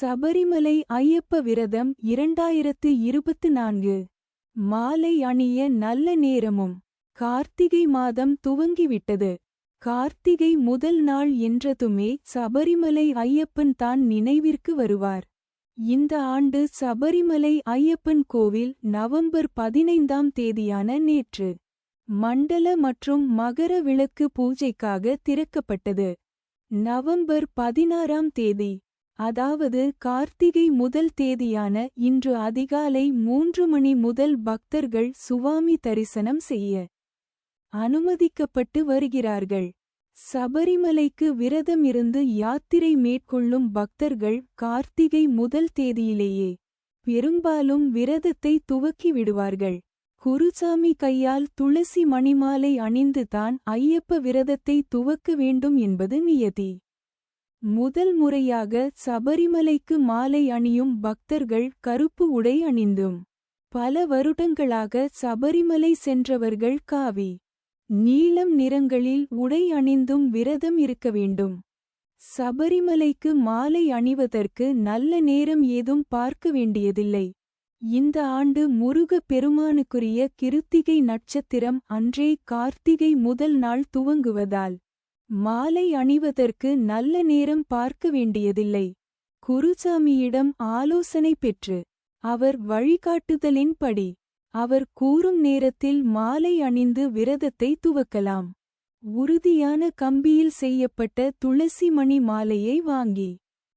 சபரிமலை ஐயப்ப விரதம் இரண்டாயிரத்து இருபத்து நான்கு மாலை அணிய நல்ல நேரமும். கார்த்திகை மாதம் துவங்கிவிட்டது. கார்த்திகை முதல் நாள் என்றதுமே சபரிமலை ஐயப்பன் தான் நினைவிற்கு வருவார். இந்த ஆண்டு சபரிமலை ஐயப்பன் கோவில் நவம்பர் பதினைந்தாம் தேதியான நேற்று. மண்டல மற்றும் மகர விளக்கு பூஜைக்காக திறக்கப்பட்டது. நவம்பர் பதினாறாம் தேதி. அதாவது கார்த்திகை முதல் தேதியான இன்று அதிகாலை மூன்று மணி முதல் பக்தர்கள் சுவாமி தரிசனம் செய்ய அனுமதிக்கப்பட்டு வருகிறார்கள். சபரிமலைக்கு விரதம் இருந்து யாத்திரை மேற்கொள்ளும் பக்தர்கள் கார்த்திகை முதல் தேதியிலேயே பெரும்பாலும் விரதத்தை துவக்கி விடுவார்கள். குருசாமி கையால் துளசி மணிமாலை அணிந்துதான் ஐயப்ப விரதத்தை துவக்க வேண்டும் என்பது நியதி. முதல் முறையாக சபரிமலைக்கு மாலை அணியும் பக்தர்கள் கருப்பு உடை அணிந்தும் பல வருடங்களாக சபரிமலை சென்றவர்கள் காவி நீலம் நிறங்களில் உடை அணிந்தும் விரதம் இருக்க வேண்டும். சபரிமலைக்கு மாலை அணிவதற்கு நல்ல நேரம் ஏதும் பார்க்க வேண்டியதில்லை. இந்த ஆண்டு முருக பெருமானுக்குரிய கிருத்திகை நட்சத்திரம் அன்றே கார்த்திகை முதல் நாள் துவங்குவதால் மாலை அணிவதற்கு நல்ல நேரம் பார்க்க வேண்டியதில்லை. குருசாமியிடம் ஆலோசனை பெற்று அவர் வழிகாட்டுதலின்படி அவர் கூறும் நேரத்தில் மாலை அணிந்து விரதத்தை துவக்கலாம். உறுதியான கம்பியில் செய்யப்பட்ட துளசி மணி மாலையை வாங்கி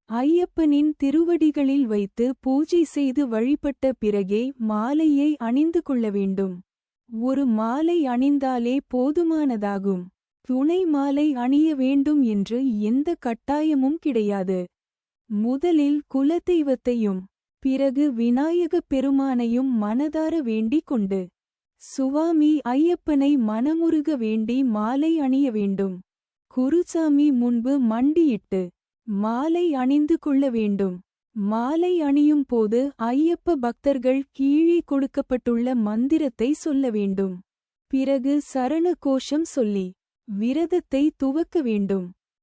ஐயப்பனின் திருவடிகளில் வைத்து பூஜை செய்து வழிபட்ட பிறகே மாலையை அணிந்து கொள்ள வேண்டும். ஒரு மாலை அணிந்தாலே போதுமானதாகும். துணை மாலை அணிய வேண்டும் என்று எந்த கட்டாயமும் கிடையாது. முதலில் குலதெய்வத்தையும் பிறகு விநாயகப் பெருமானையும் மனதார வேண்டிக் கொண்டு சுவாமி ஐயப்பனை மனமுருக வேண்டி மாலை அணிய வேண்டும். குருசாமி முன்பு மண்டியிட்டு மாலை அணிந்து கொள்ள வேண்டும். மாலை அணியும் போது ஐயப்ப பக்தர்கள் கீழே கொடுக்கப்பட்டுள்ள மந்திரத்தை சொல்ல வேண்டும். பிறகு சரண கோஷம் சொல்லி விரதத்தை துவக்க வேண்டும்.